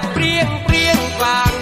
ดเปรี้ยงเปรี้ยงกลาง